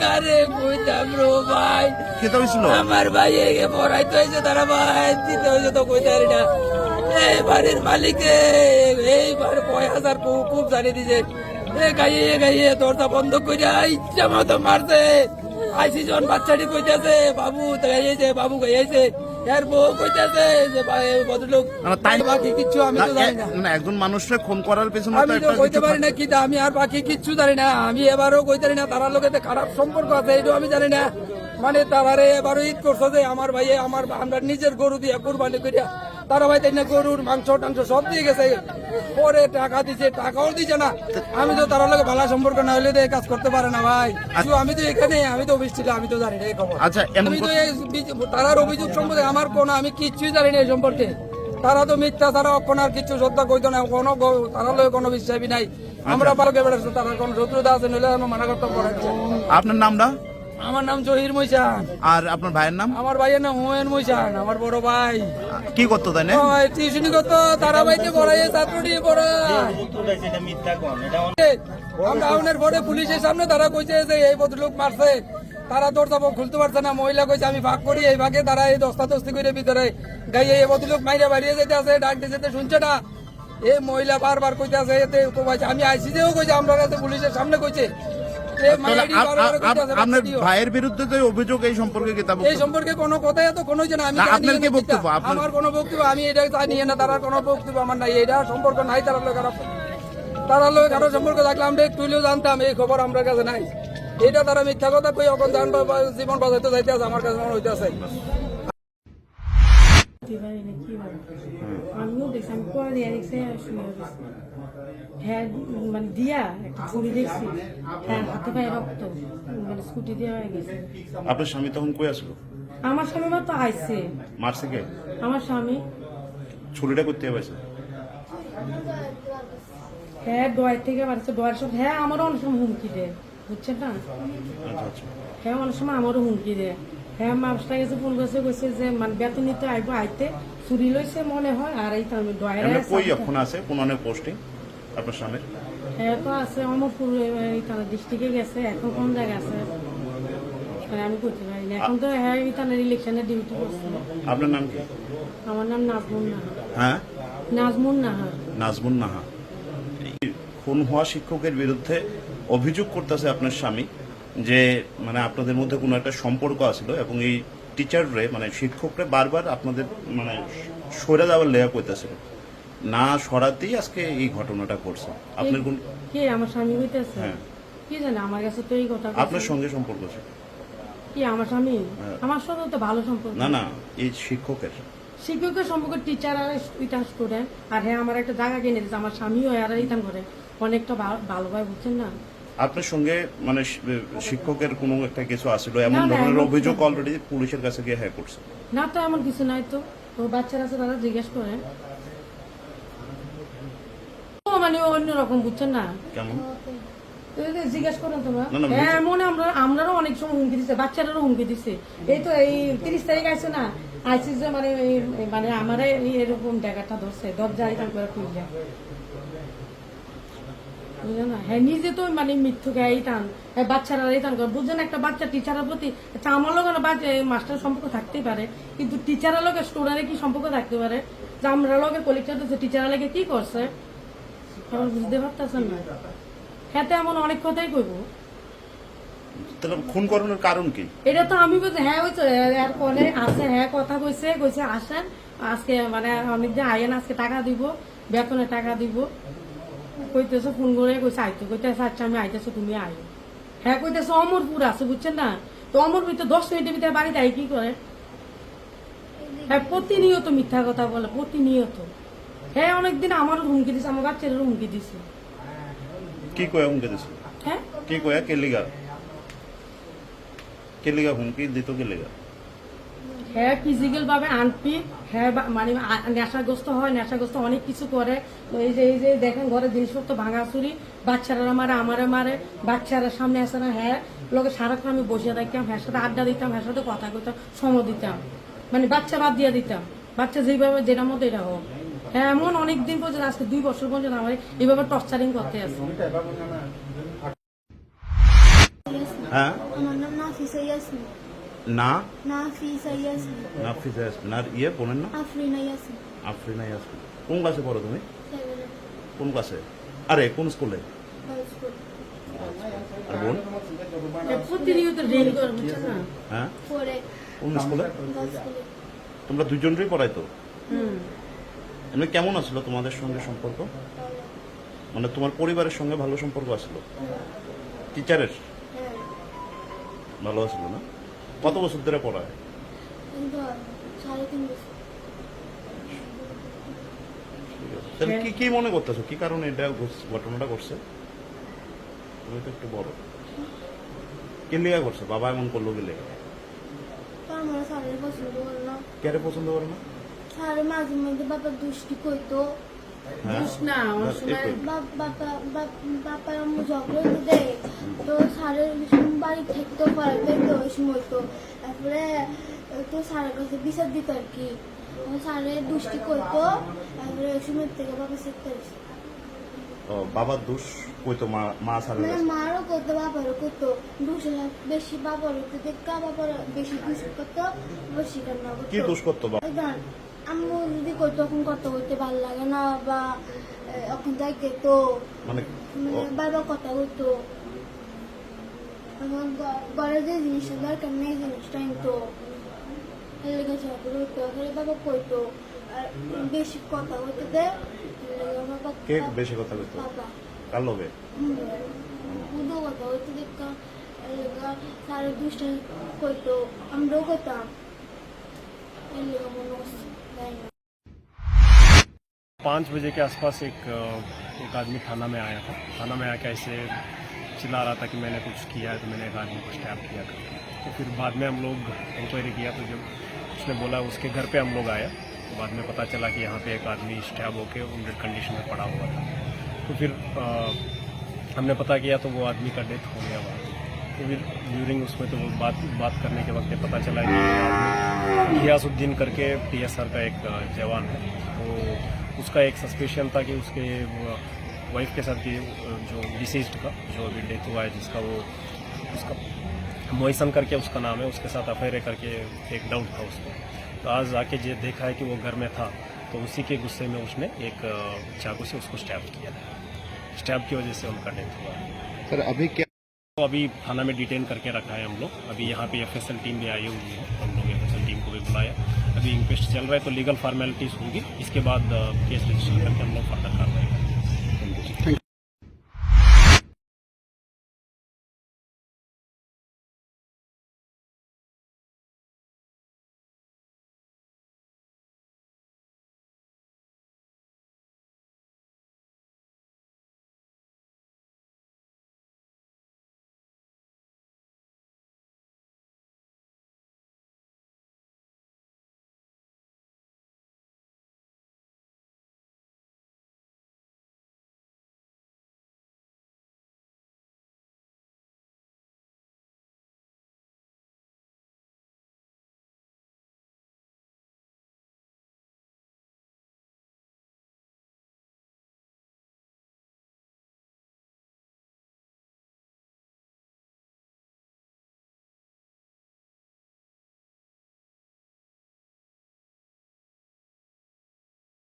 কারে কইতাম রো ভাই। কি তো হয়েছিল? আমার ভাই এগে পড়াইতে হয়েছে তারা ভাই দিতে হয়েছে তো কইতে পারি না। এই বাড়ির মালিকে এইবার কয় হাজার খুব খুব জানি দিছে। এ গাইয়ে গাইয়ে দরজা বন্ধ করে ইচ্ছা মতো মারছে। আইসি জন বাচ্চাটি কইতেছে বাবু গাইয়েছে বাবু গাইয়েছে এর বউ কইতেছে যে ভদ্রলোক তাই- বাকি কিচ্ছু আমি তো না, জানি না। না, একজন মানুষকে খুন করার পেছনে তো আমি তো কইতে পারি না কি আমি আর বাকি কিচ্ছু জানি না। আমি এবারও কইতে না তারার লোকের খারাপ সম্পর্ক আছে এটাও আমি জানি না। মানে তারারে এবারও ঈদ করছে যে আমার ভাই আমার আমরা নিজের গরু দিয়ে কুরবানি করিয়া তারা ভাই তাই গরুর মাংস টাংস সব দিয়ে গেছে। পরে টাকা দিছে টাকাও দিছে না। আমি তো তার লোকে ভালো সম্পর্ক না হলে তো এই কাজ করতে পারে না ভাই। আমি তো এখানে আমি তো অফিস ছিল আমি তো জানি না এই খবর। আচ্ছা, আমি তো এই তারার অভিযোগ সম্পর্কে আমার কোনো আমি কিচ্ছুই জানি না এই সম্পর্কে। তারা তো মিথ্যা তারা অক্ষণ আর কিছু শ্রদ্ধা কইতো না। কোনো তারা লয়ে কোনো বিশ্বাসই নাই। আমরা পালকে বেড়াচ্ছি তারা কোনো শত্রুতা আছে নইলে আমি মানা করতে পারছি আপনার নামটা? আমার নাম জহির মৈশান আর আপনার ভাইয়ের নাম? আমার ভাইয়ের নাম হুমায়ুন মৈশান আমার বড় ভাই। কি করতো তাই না টিউশনি করতো তারা ভাইতে পড়াই ছাত্রটি পড়ায়। আমরা পরে পুলিশের সামনে তারা কইছে যে এই ভদ্রলোক মারছে তারা দরজা খুলতে পারছে না মহিলা কইছে আমি ভাগ করি এই ভাগে তারা এই দস্তা দস্তি করে ভিতরে গাইয়ে এই ভদ্রলোক মাইরে বাড়িয়ে যেতে আছে ডাক দিয়ে যেতে শুনছে না। এই মহিলা বারবার কইতে আছে এতে আমি আইসি যেও কইছে আমরা পুলিশের সামনে কইছে। আপনার ভাইয়ের বিরুদ্ধে যে অভিযোগ এই সম্পর্কে কিতাব এই সম্পর্কে কোনো কথাই তো কোনো যে না আমি জানি আপনার কি বক্তব্য? আমার কোনো বক্তব্য আমি এটা জানি না তার কোনো বক্তব্য আমার নাই। এটা সম্পর্ক নাই তার লোক আর তারা লোক আরও সম্পর্ক থাকলে আমরা একটু হলেও জানতাম এই খবর আমরা কাছে নাই। এটা তারা মিথ্যা কথা কই এখন জান জীবন বাজাইতে যাইতে আছে আমার কাছে মনে হইতেছে। কি আমিও দেখছি আমি পরে দেখছি গেছি হ্যাঁ মানে দিয়া একটা ছুরি দেখছি। হ্যাঁ হাতে পায়ে রক্ত মানে স্কুটি দিয়ে হয়ে গেছে। আপনার স্বামী তখন কই আসলো? আমার স্বামী মা তো আইছে। মারছে কে? আমার স্বামী। ছুরিটা করতে পারছে হ্যাঁ ডয়ের থেকে বাড়ছে ডয়ের সব হ্যাঁ আমারও অনেক সময় হুমকি দেয় বুঝছেন না? আচ্ছা আচ্ছা। হ্যাঁ অনেক সময় আমারও হুমকি দেয়। হ্যাঁ মাসটা গেছে ফোন করেছে কইছে যে মানে বেতন নিতে আইবো আইতে। চুরি লইছে মনে হয় আর এই তার ডয়ের কই এখন আছে? কোন অনেক পোস্টিং। আপনার স্বামীর হ্যাঁ তো আছে অমরপুর ডিস্ট্রিক্টে গেছে এখন কোন জায়গায় আছে? আমি করতে পারি না। এখন তো হ্যাঁ থানার ইলেকশনে ডিউটি করছে। আপনার নাম কি? আমার নাম নাজমুন নাহা। হ্যাঁ? নাজমুন নাহা। নাজমুন নাহা। খুন হওয়া শিক্ষকের বিরুদ্ধে অভিযোগ করতেছে আপনার স্বামী যে মানে আপনাদের মধ্যে কোনো একটা সম্পর্ক আছিল এবং এই টিচাররে মানে শিক্ষকরা বারবার আপনাদের মানে সরে যাওয়ার লেয়া করতেছিল না সরাতেই আজকে এই ঘটনাটা করছে আপনার কোন কে আমার স্বামী হইতেছে? হ্যাঁ। কি জানে? আমার কাছে তো এই কথা আপনার সঙ্গে সম্পর্ক ছিল কি? আমার স্বামী? হ্যাঁ। আমার সাথে তো ভালো সম্পর্ক না না এই শিক্ষকের। শিক্ষকের সম্পর্ক টিচার আর ইতান স্টুডেন্ট আর হ্যাঁ আমার একটা জায়গা কিনে দিচ্ছে আমার স্বামীও আর ইতান করে। অনেকটা ভালো- ভালো ভাই বুঝছেন না? আপনার সঙ্গে মানে শিক্ষকের কোনো একটা কিছু আসছিল এমন ধরনের অভিযোগ অলরেডি পুলিশের কাছে গিয়ে হ্যাঁ করছে। না তো এমন কিছু নাই তো। তো বাচ্চারা আছে তারা জিজ্ঞেস করে। মানে অন্যরকম বুঝছেন না? কেমন? জিজ্ঞেস করেন তোমরা। না, না, হ্যাঁ এমন আমরা আমরাও অনেক সময় হুমকি দিচ্ছে বাচ্চারাও হুমকি দিচ্ছে এই তো এই তিরিশ তারিখ আছে না আইসি যে মানে মানে আমার এরকম জায়গাটা ধরছে দরজা এখান করে খুলছে। হ্যাঁ নিজে তো মানে টান হ্যাঁ বাচ্চারা এই টান করে। বুঝলেন একটা বাচ্চা টিচারের প্রতি আচ্ছা আমার লোক মাস্টার সম্পর্ক থাকতেই পারে কিন্তু টিচারের লোকের স্টুডেন্টের কি সম্পর্ক থাকতে পারে? যে আমরা লোকের কলেক্টার টিচারের লোকে কি করছে? বুঝতে পারতেছেন না? হ্যাঁ এমন অনেক কথাই কইবো। তাহলে খুন করানোর কারণ কি? এটা তো আমি বলছি হ্যাঁ ওই পরে আছে হ্যাঁ কথা কইছে কইছে আসেন আজকে মানে অনেক দিন আইয়েন আজকে টাকা দিব বেতনে টাকা দিব। কইতেছে ফোন করে কইছে আইতো কইতেছে আচ্ছা আমি আইতেছে তুমি আই হ্যাঁ কইতেছে অমরপুর আছে বুঝছেন না? তো অমরপুর তো দশ মিনিটের ভিতরে বাড়িতে আই কি করে? হ্যাঁ প্রতিনিয়ত মিথ্যা কথা বলে প্রতিনিয়ত। হ্যাঁ অনেকদিন আমারও হুমকি দিছে আমার বাচ্চারও হুমকি দিছে। কি কয়া হুমকি দিছে? হ্যাঁ? কি কয়া? কেলিগা কেলিগা হুমকি? দিত কেলিগা হ্যাঁ ফিজিক্যাল ভাবে আনপি হ্যাঁ মানে নেশাগ্রস্ত হয় নেশাগ্রস্ত অনেক কিছু করে। তো এই যে এই যে দেখেন ঘরের জিনিসপত্র ভাঙাচুরি বাচ্চারা মারে আমারে মারে বাচ্চারা সামনে আসে না হ্যাঁ। লোকে সারাক্ষণ আমি বসে থাকতাম হ্যাঁ সাথে আড্ডা দিতাম হ্যাঁ সাথে কথা কইতাম সময় দিতাম। মানে বাচ্চা বাদ দিয়ে দিতাম। বাচ্চা যেভাবে যেটার মতো এটা হোক। এমন অনেক দিন পর্যন্ত আজকে দুই বছর পর্যন্ত আমার এইভাবে টর্চারিং করতে আছে। হ্যাঁ? আমার নাম নাফিসা ইয়াসমিন। না? নাফিসা ইয়াসমিন। নাফিজা ইয়াসমিন। আর ইয়ে না আফরিনা ইয়াসমিন। আফরিনা ইয়াসমিন। কোন ক্লাসে পড়ো তুমি? কোন ক্লাসে? আরে কোন স্কুলে? আর বোন? হ্যাঁ। কোন স্কুলে? স্কুলে। তোমরা দুজনেরই পড়াই তো হুম। এমনি কেমন আসলো তোমাদের সঙ্গে সম্পর্ক? মানে তোমার পরিবারের সঙ্গে ভালো সম্পর্ক আসলো? টিচারের ভালো আসলো না? কত বছর ধরে পড়ায়। তাহলে কি কি মনে করতেছো? কি কারণে এটা ঘটছে- ঘটনাটা করছে তুমি তো একটু বড়। কে লিগা করছে? বাবা এমন করল গেলে তো আমার স্যারের পছন্দ করে না? স্যার মাঝে মধ্যে বাবা দুষ্টি কইতো। না অনেক সময় একটু। বাপ- বাবা বাপ- ঝগড়া হইতে দেয়। তো স্যারের বাড়ি থাকতো পড়াই পেতো ওই সময় তো তারপরে তো স্যারের কাছে বিচার দিত আর কি। স্যারে দুষ্টি করতো তারপরে ওই সময় থেকে বাবা শিখতে হয়েছে ও, দোষ কইতো মা মারও করতো বাবারও করতো দুষ বেশি বাবার বেশি দুষ করতো বেশি কান্না করতো। কি দোষ করতো বাবা? আম্মু যদি করতো তখন কথা বলতে ভালো লাগে না বা এখন যাইতে তো মানে মানে বাবা কথা বলতো ঘ- ঘরে যে জিনিসটা দরকার নেই জিনিসটা তো এর লেগে ঝগড়া হতো বাবা কইতো আর বেশি কথা বলতে দে বাবা কে বেশি কথা কইতো? বাবা। কার লগে? উদো কথা হইতে দেখা লেগে সারা দুষ্টা কইতো আমরাও কইতাম। এর লেগে মনে হচ্ছে। তাই না पाँच बजे के आसपास एक एक आदमी थाना में आया था। थाना में आके ऐसे चिल्ला रहा था कि मैंने कुछ किया है तो मैंने एक आदमी को स्टैप किया था। तो फिर बाद में हम लोग इंक्वायरी किया तो जब उसने बोला उसके घर पे हम लोग आया तो बाद में पता चला कि यहाँ पे एक आदमी स्टैब होके उन्डेड कंडीशन में पड़ा हुआ था। तो फिर अ, हमने पता किया तो वो आदमी का डेथ हो गया वहाँ फिर ड्यूरिंग उसमें तो बात बात करने के वक्त पता चला कि घियासुद्दीन करके टीएसआर का एक जवान है। तो उसका एक सस्पेशन था कि उसके वाइफ के साथ अ, जो डिसीज्ड का जो अभी डेथ हुआ है जिसका वो उसका मोइसन करके उसका नाम है उसके साथ अफेयर करके एक डाउट था उसको तो आज आके ये देखा है कि वो घर में था तो उसी के गुस्से में उसने एक चाकू से उसको स्टैब किया। स्टैब की वजह से उनका डेथ हुआ। सर अभी क्या तो अभी थाना में डिटेन करके रखा है हम लोग। अभी यहाँ पे एफ़ टीम भी आई हुई है। हम लोग एफ़ टीम को भी बुलाया। अभी इंक्वेस्ट चल रहा है तो लीगल फॉर्मेलिटीज होंगी। इसके बाद केस रजिस्टर करके हम लोग फर्दर कार्रवाई